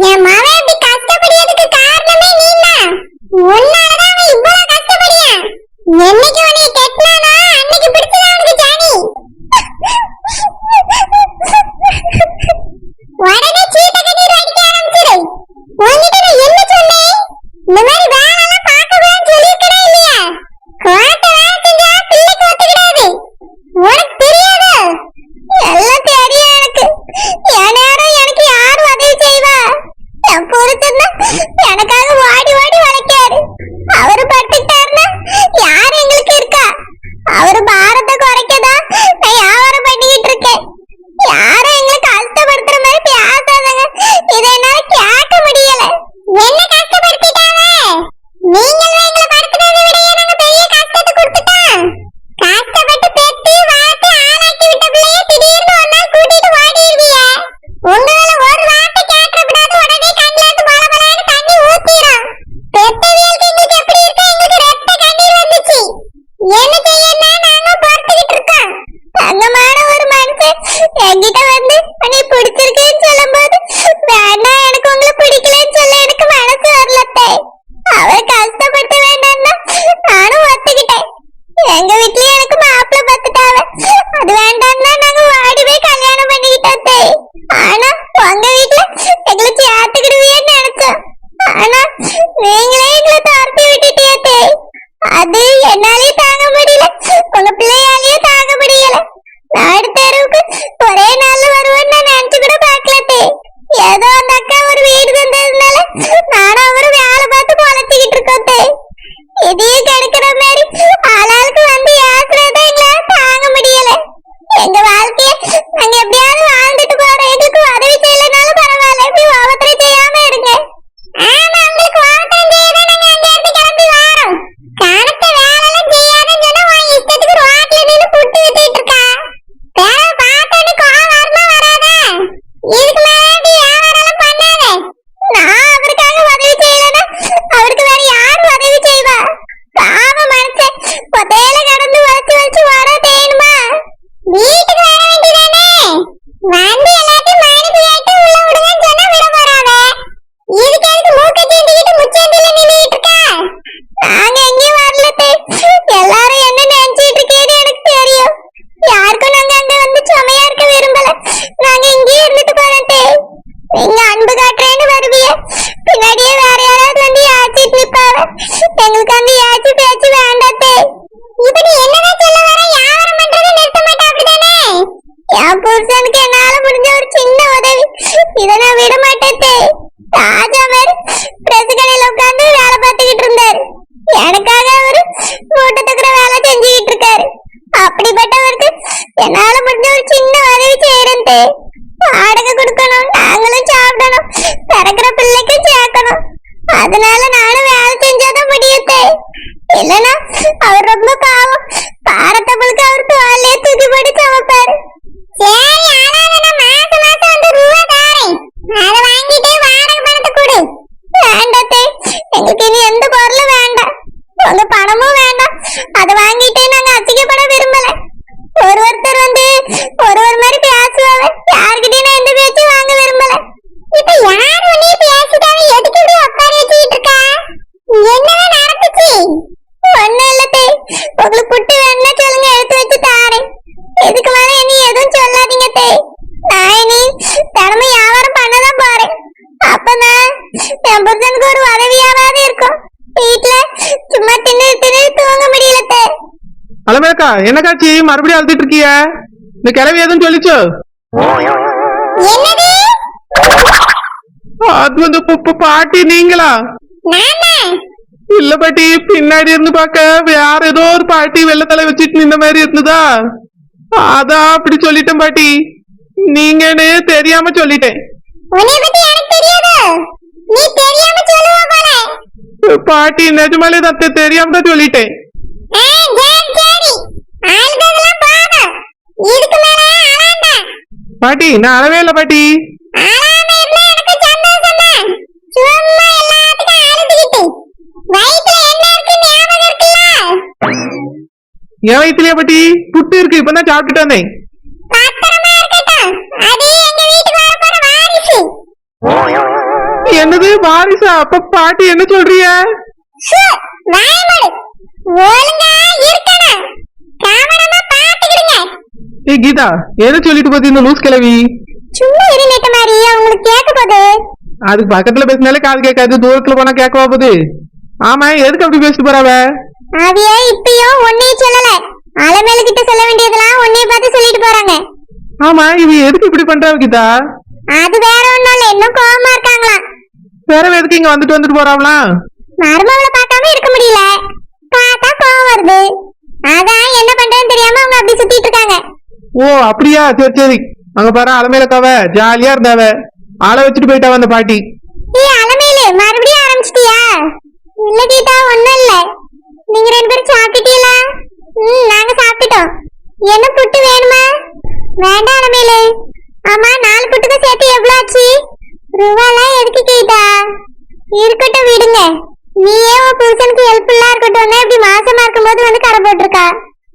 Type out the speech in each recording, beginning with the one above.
干嘛嘞 அதை நான் விட மாட்டேத்தே ராஜாவர் பிரஸ் உட்கார்ந்து வேலை பார்த்துக்கிட்டு இருந்தார். எனக்காக ஒரு கூட்டத்துக்கு ரெபேக்கா என்ன காட்சி மறுபடியும் அழுத்திட்டு இருக்கிய? இந்த கிளவி எதுவும் சொல்லிச்சோ? அது வந்து பாட்டி நீங்களா? இல்ல பாட்டி பின்னாடி இருந்து பாக்க வேற ஏதோ ஒரு பாட்டி வெள்ளத்தலை வச்சுட்டு நின்ன மாதிரி இருந்ததா? அதான் அப்படி சொல்லிட்டேன் பாட்டி. நீங்கன்னு தெரியாம சொல்லிட்டேன். பாட்டி நிஜமாலே தத்தை தெரியாம தான் சொல்லிட்டேன். பாட்டி நான் அழவே இல்ல பாட்டி. என் வயிற்றுலயா பாட்டி? புட்டு இருக்கு இப்பதான் சாப்பிட்டுட்டு வந்தேன். என்னது வாரிசா? அப்ப பாட்டி என்ன சொல்றீங்க? ஏ கீதா என்ன சொல்லிட்டு போகுது இந்த லூஸ் கிளவி சும்மா இரு நெட்ட மாதிரி அவங்களுக்கு கேட்க போகுது. அதுக்கு பக்கத்துல பேசினாலே காது கேட்காது. தூரத்துல போனா கேட்கவா போகுது. ஆமா எதுக்கு அப்படி பேசிட்டு போறாவ அவிய இப்பயும் ஒன்னையும் சொல்லல. அலமேலு கிட்ட சொல்ல வேண்டியதெல்லாம் உன்னைய பார்த்து சொல்லிட்டு போறாங்க. ஆமா இவ எதுக்கு இப்படி பண்றாவ கீதா? அது வேற ஒண்ணும் இல்ல. இன்னும் கோவமா இருக்காங்களாம். வேற எதுக்கு இங்க வந்துட்டு வந்துட்டு போறாவலாம் மருமகளை பார்க்காம இருக்க முடியல. பார்த்தா கோவம் வருது. அதான் என்ன பண்றதுன்னு தெரியாம அவங்க அப்படி சுத்திட்டு இருக்காங்க. ஓ அப்படியா? சரி சரி. அங்க பாரு அலமேலக்காவ ஜாலியா இருந்தாவ. ஆளை வச்சுட்டு போயிட்டாவ அந்த பாட்டி. ஏய் அலமேலு மறுபடியும் ஆரம்பிச்சிட்டியா? இல்ல கீதா ஒண்ணும் இல்ல. நீங்க ரெண்டு பேரும் சாப்பிட்டுட்டீங்களா? ம் நாங்க சாப்பிட்டுட்டோம். என்ன புட்டு வேணுமா? வேண்டாம் அலமேலு. ஆமா நாலு புட்டுக்கு சேர்த்து எவ்வளவு ஆச்சு? ரூபாலாம் எதுக்கு கீதா? இருக்கட்டும் விடுங்க. நீயே உன் புருஷனுக்கு ஹெல்ப்ஃபுல்லா இருக்கட்டும் இப்படி மாசமா இருக்கும்போது வந்து கடை போட்டிருக்கா?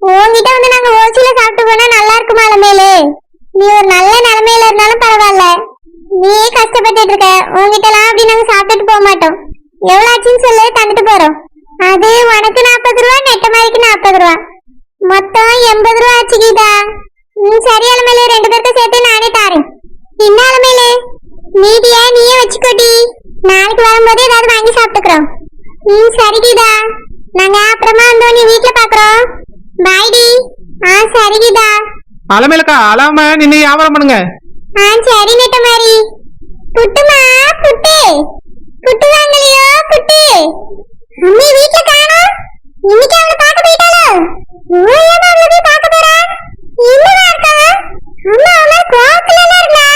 உன்கிட்ட வந்து நாங்க ஓசியில சாப்பிட்டு போனா நல்லா இருக்குமா அலமேலு? நீ ஒரு நல்ல நிலைமையில இருந்தாலும் பரவாயில்ல. நீ கஷ்டப்பட்டுட்டு இருக்க. உன்கிட்டலாம் அப்படி நாங்க சாப்பிட்டுட்டு போக மாட்டோம். எவ்வளவு ஆச்சுன்னு சொல்லு தந்துட்டு போறோம். அது உனக்கு நாற்பது ரூபா நெட்ட மாதிரிக்கு நாற்பது ரூபா. மொத்தம் எண்பது ரூபா ஆச்சு கீதா. ம் சரி அலமேலு ரெண்டு பேருக்கும் சேர்த்து நானே தாரேன். என்ன அலமேலு? மீதியா நீயே வச்சுக்கோடி. நாளைக்கு வரும்போது ஏதாவது வாங்கி சாப்பிட்டுக்கிறோம். ம் சரி கீதா. நாங்க அப்புறமா வந்தோம் நீ வீட்டுல பாக்குறோம். பாய்டி ஆ சரி கீதா. அலமேலக்கா அலாம நின்னு வியாபாரம் பண்ணுங்க. ஆ சரி நெட்ட மாதிரி புட்டுமா? புட்டு. புட்டு வாங்கலையோ? புட்டு. அம்மி வீட்ல காணோம். இன்னைக்கு அவளை பார்க்க போயிட்டாளோ? ஓயாம அவளை போய் பார்க்க போறா? என்னவா இருக்கா? அம்மா அவன் கோவத்துல இருந்தா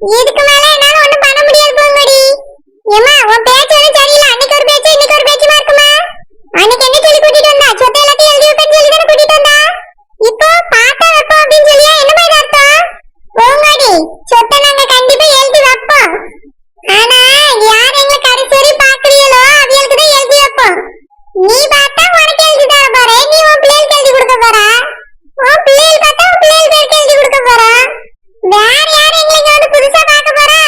இதுக்கு மேல என்னால ஒண்ணும் பண்ண முடியாது போங்கடி ஏமா உன் பேச்சு ஒண்ணும் சரியில்லை அன்னைக்கு ஒரு பேச்சு இன்னைக்கு ஒரு பேச்சுமா இருக்குமா அன்னைக்கு என்ன சொல்லி கூட்டிட்டு வந்தா சொத்தை எல்லாத்தையும் எழுதி வைப்பேன்னு சொல்லி தானே கூட்டிட்டு வந்தா இப்போ பார்த்தா வைப்போம் அப்படின்னு சொல்லியா என்ன மாதிரி அர்த்தம் போங்கடி சொத்தை நாங்க கண்டிப்பா எழுதி வைப்போம் ஆனா யார் எங்களை கடைசி வரை பாக்குறீங்களோ அவங்களுக்கு தான் எழுதி வைப்போம் நீ பார்த்தா உனக்கு எழுதி தர போற நீ உன் பிள்ளைகளுக்கு எழுதி கொடுக்க போற உன் பிள்ளைகள் பார்த்தா உன் பிள்ளைகள் பேருக்கு எழுதி கொடுக்க போற வேற யார் எங்களை இங்க வந்து புதுசா பார்க்க போறா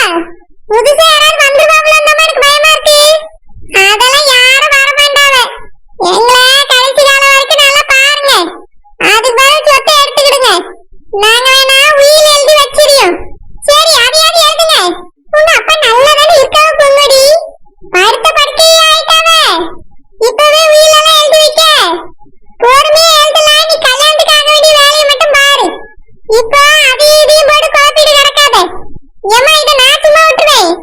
புதுசா யாராவது வந்துருவாங்களோ அந்த மாதிரி எனக்கு பயமா இருக்கு அதெல்லாம் யாரும் வர மாட்டாவ எங்களை கடைசி காலம் வரைக்கும் நல்லா பாருங்க அதுக்கு பதில் சொத்தை எடுத்துக்கிடுங்க நாங்க வேணா உயிர் எழுதி வச்சிரியோம் சரி அதையாவது எழுதுங்க உங்க அப்பா நல்லதானே இருக்காவ பொங்கடி படுத்த படுக்கையே ஆயிட்டாவ இப்பவே உயிரெல்லாம் எழுதி வைக்க பொறுமையா எழுதலாம் நீ கல்யாணத்துக்கு ஆக வேண்டிய வேலையை மட்டும் பாரு இப்போ அதையும் இதையும் போட்டு குழப்பிட்டு கிடக்காத ஏம்மா இதை நான் சும்மா விட்டுருவேன்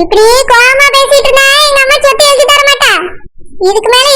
இப்படி கோவமா பேசிட்டு இருந்தா எங்க அம்மா சொத்து எழுதி தர மாட்டா இதுக்கு மேல